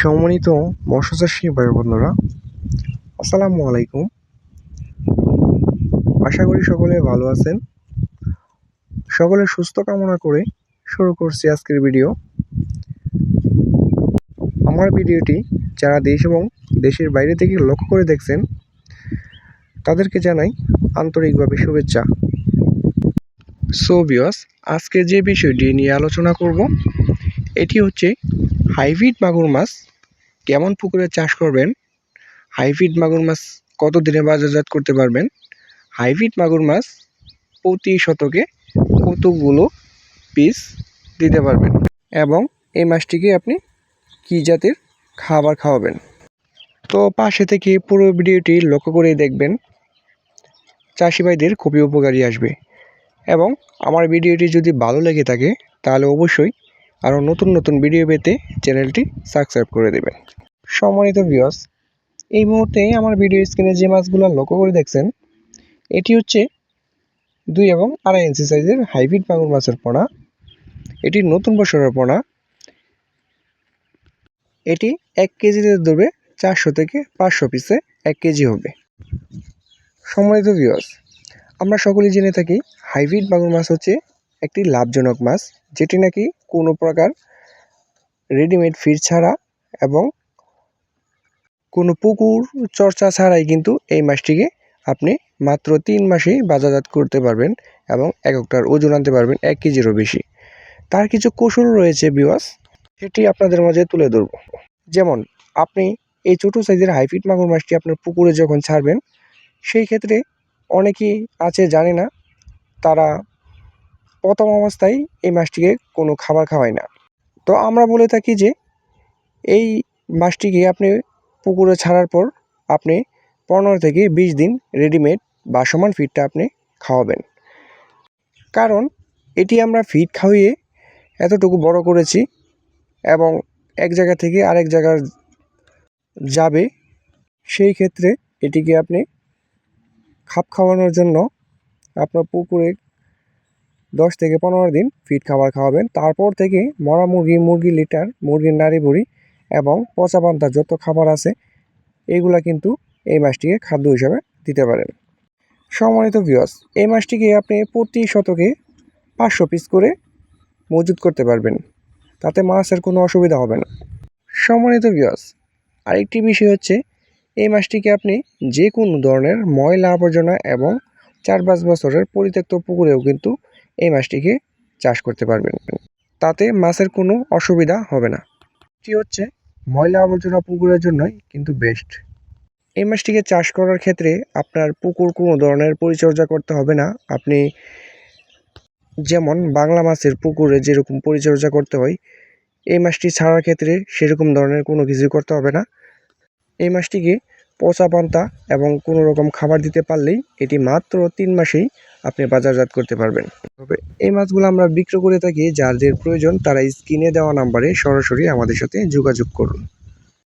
সম্মানিত মৎস্যচাষী ভাই বন্ধুরা আসসালামু আলাইকুম। আশা করি সকলে ভালো আছেন। সকলে সুস্থ কামনা করে শুরু করছি আজকের ভিডিও। আমার ভিডিওটি যারা দেশ এবং দেশের বাইরে থেকে লক্ষ্য করে দেখছেন, তাদেরকে জানাই আন্তরিকভাবে শুভেচ্ছা। সো আজকে যে বিষয়টি নিয়ে আলোচনা করব, এটি হচ্ছে হাইব্রিড মাগুর মাছ কেমন পুকুরে চাষ করবেন? হাইব্রিড মাগুর মাছ কত দিনে বাজারজাত করতে পারবেন? হাইব্রিড মাগুর মাছ প্রতি শতকে কতগুলো পিস দিতে পারবেন? এবং এই মাছটিকে আপনি কী জাতের খাবার খাওয়াবেন? তো পাশে থেকে পুরো ভিডিওটি লক্ষ্য করে দেখবেন, চাষি ভাইদের খুবই উপকারী আসবে। এবং আমার ভিডিওটি যদি ভালো লেগে থাকে, তাহলে অবশ্যই আরও নতুন নতুন ভিডিও পেতে চ্যানেলটি সাবস্ক্রাইব করে দেবেন। সম্মানিত ভিউয়ার্স এই মুহূর্তে আমার ভিডিও স্ক্রিনে যে মাছগুলো লক্ষ্য করে দেখছেন, এটি হচ্ছে দুই এবং আড়াই ইঞ্চি সাইজের হাইব্রিড মাগুর মাছের পোনা। এটি নতুন বছরের পোনা। এটি এক কেজিতে ধরবে চারশো থেকে পাঁচশো পিসে এক কেজি হবে। সম্মানিত ভিউয়ার্স আমরা সকলেই জেনে থাকি হাইব্রিড মাগুর মাছ হচ্ছে একটি লাভজনক মাছ, যেটি নাকি কোনো প্রকার রেডিমেড ফিড ছাড়া এবং কোনো পুকুর চর্চা ছাড়াই কিন্তু এই মাছটিকে আপনি মাত্র তিন মাসেই বাজারজাত করতে পারবেন এবং এক একটার ওজন আনতে পারবেন এক কেজিরও বেশি। তার কিছু কৌশল রয়েছে বিওয়াস সেটি আপনাদের মাঝে তুলে ধরব। যেমন, আপনি এই ছোটো সাইজের হাইফিট মাগুর মাছটি আপনার পুকুরে যখন ছাড়বেন, সেই ক্ষেত্রে অনেকেই আছে জানে না, তারা প্রথম অবস্থায় এই মাছটিকে কোনো খাবার খাওয়ায় না। তো আমরা বলে থাকি যে, এই মাছটিকে আপনি পুকুরে ছাড়ার পর আপনি পনেরো থেকে বিশ দিন রেডিমেড বা সমান ফিডটা আপনি খাওয়াবেন। কারণ এটি আমরা ফিড খাওয়িয়ে এতটুকু বড় করেছি এবং এক জায়গা থেকে আরেক জায়গার যাবে, সেই ক্ষেত্রে এটিকে আপনি খাপ খাওয়ানোর জন্য আপনার পুকুরে দশ থেকে পনেরো দিন ফিড খাবার খাওয়াবেন। তারপর থেকে মরা মুরগি মুরগি লিটার, মুরগির নাড়ি বুড়ি এবং পচা পান্তা যত খাবার আছে এইগুলা কিন্তু এই মাছটিকে খাদ্য হিসাবে দিতে পারেন। সম্মানিত ভিওস এই মাছটিকে আপনি প্রতি শতকে পাঁচশো পিস করে মজুত করতে পারবেন। তাতে মাছের কোনো অসুবিধা হবে না। সম্মানিত ভিওস আরেকটি বিষয় হচ্ছে, এই মাছটিকে আপনি যে কোনো ধরনের ময়লা আবর্জনা এবং চার পাঁচ বছরের পরিত্যক্ত পুকুরেও কিন্তু এই মাছটিকে চাষ করতে পারবেন। তাতে মাছের কোনো অসুবিধা হবে না। এটি হচ্ছে ময়লা আবর্জনা পুকুরের জন্যই কিন্তু বেস্ট এই মাছটিকে চাষ করার ক্ষেত্রে আপনার পুকুর কোনো ধরনের পরিচর্যা করতে হবে না। আপনি যেমন বাংলা মাছের পুকুরে যেরকম পরিচর্যা করতে হয়, এই মাছটি ছাড়ার ক্ষেত্রে সেরকম ধরনের কোনো কিছু করতে হবে না। এই মাছটিকে পচা পান্তা এবং কোনো রকম খাবার দিতে পারলেই এটি মাত্র তিন মাসেই আপনি বাজারজাত করতে পারবেন। তবে এই মাছগুলো আমরা বিক্রি করে থাকি, যাদের প্রয়োজন তারা স্ক্রিনে দেওয়া নাম্বারে সরাসরি আমাদের সাথে যোগাযোগ করুন।